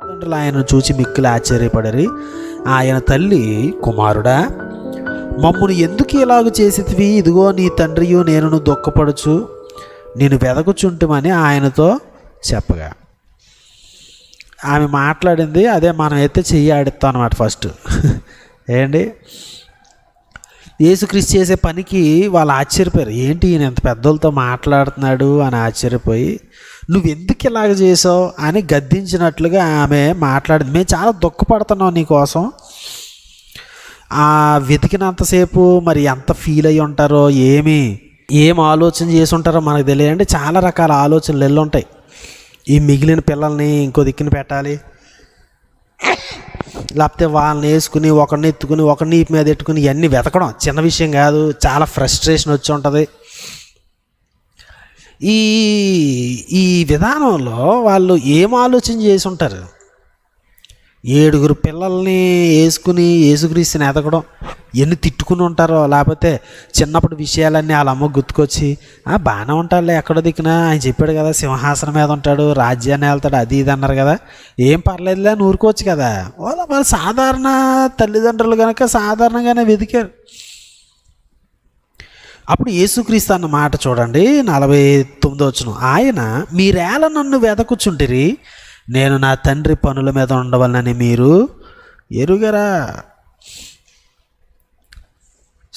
తల్లిదండ్రులు ఆయనను చూసి మిక్కులు ఆశ్చర్యపడరి. ఆయన తల్లి కుమారుడా మమ్మను ఎందుకు ఇలాగ చేసితివి? ఇదిగో నీ తండ్రియు నేనును దుఃఖపడుచు నేను వెదకుచుంటమని ఆయనతో చెప్పగా. ఆమె మాట్లాడింది అదే మనం అయితే చెయ్యి ఆడిస్తాం అనమాట ఫస్ట్ ఏంటి? యేసుక్రీస్తు చేసే పనికి వాళ్ళు ఆశ్చర్యపోయారు. ఏంటి ఈయన ఎంత పెద్దలతో మాట్లాడుతున్నాడు? అని ఆశ్చర్యపోయి నువ్వు ఎందుకు ఇలాగ చేసావు? అని గద్దించినట్లుగా ఆమె మాట్లాడింది. మేము చాలా దుఃఖపడుతున్నాం నీకోసం ఆ వెతికినంతసేపు మరి ఎంత ఫీల్ అయ్యి ఉంటారో ఏమి ఏం ఆలోచన చేసి ఉంటారో మనకు తెలియదు అంటే చాలా రకాల ఆలోచనలు ఎల్లుంటాయి. ఈ మిగిలిన పిల్లల్ని ఇంకో దిక్కున పెట్టాలి. లేకపోతే వాళ్ళని వేసుకుని ఒకరిని ఎత్తుకుని ఒకరిని ఈపు మీద ఎట్టుకుని ఇవన్నీ వెతకడం చిన్న విషయం కాదు. చాలా ఫ్రస్ట్రేషన్ వచ్చి ఉంటుంది. ఈ ఈ విధానంలో వాళ్ళు ఏం ఆలోచన చేసి ఉంటారు? ఏడుగురు పిల్లల్ని వేసుకుని ఏసుక్రీస్తుని ఎతకడం ఎన్ని తిట్టుకుని ఉంటారో లేకపోతే చిన్నప్పుడు విషయాలన్నీ వాళ్ళ అమ్మ గుర్తుకొచ్చి బాగానే ఉంటాడులే ఎక్కడో దిక్కున ఆయన చెప్పాడు కదా సింహాసనం మీద ఉంటాడు రాజ్యాన్ని వెళ్తాడు అది ఇది అన్నారు కదా ఏం పర్లేదులే అని ఊరుకోవచ్చు కదా. వాళ్ళ వాళ్ళ సాధారణ తల్లిదండ్రులు కనుక సాధారణంగానే వెతికారు. అప్పుడు యేసుక్రీస్తు అన్న మాట చూడండి నలభై తొమ్మిది వచ్చును ఆయన మీరేళ నన్ను వెదకుచుంటిరి నేను నా తండ్రి పనుల మీద ఉండవలనని మీరు ఎరుగరా?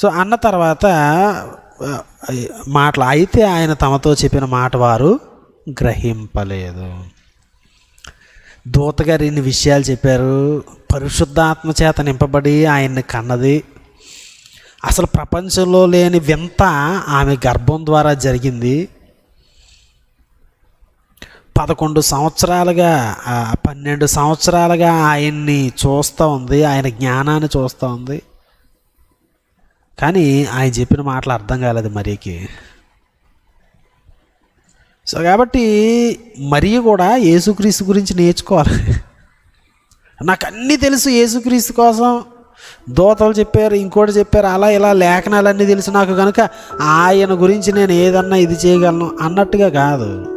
సో అన్న తర్వాత మాటలు అయితే ఆయన తమతో చెప్పిన మాట వారు గ్రహింపలేదు. దూతగారు ఇన్ని విషయాలు చెప్పారు. పరిశుద్ధాత్మ చేత నింపబడి ఆయన్ని కన్నది. అసలు ప్రపంచంలో లేని వింత ఆమె గర్భం ద్వారా జరిగింది. పదకొండు సంవత్సరాలుగా పన్నెండు సంవత్సరాలుగా ఆయన్ని చూస్తూ ఉంది. ఆయన జ్ఞానాన్ని చూస్తూ ఉంది. కానీ ఆయన చెప్పిన మాటలు అర్థం కాలేదు మరీకి సో కాబట్టి మరీ కూడా యేసుక్రీస్తు గురించి నేర్చుకోవాలి. నాకు అన్నీ తెలుసు యేసుక్రీస్తు కోసం. దోతలు చెప్పారు ఇంకోటి చెప్పారు అలా ఇలా లేఖనాలన్నీ తెలుసు నాకు కనుక ఆయన గురించి నేను ఏదన్నా ఇది చేయగలను అన్నట్టుగా కాదు.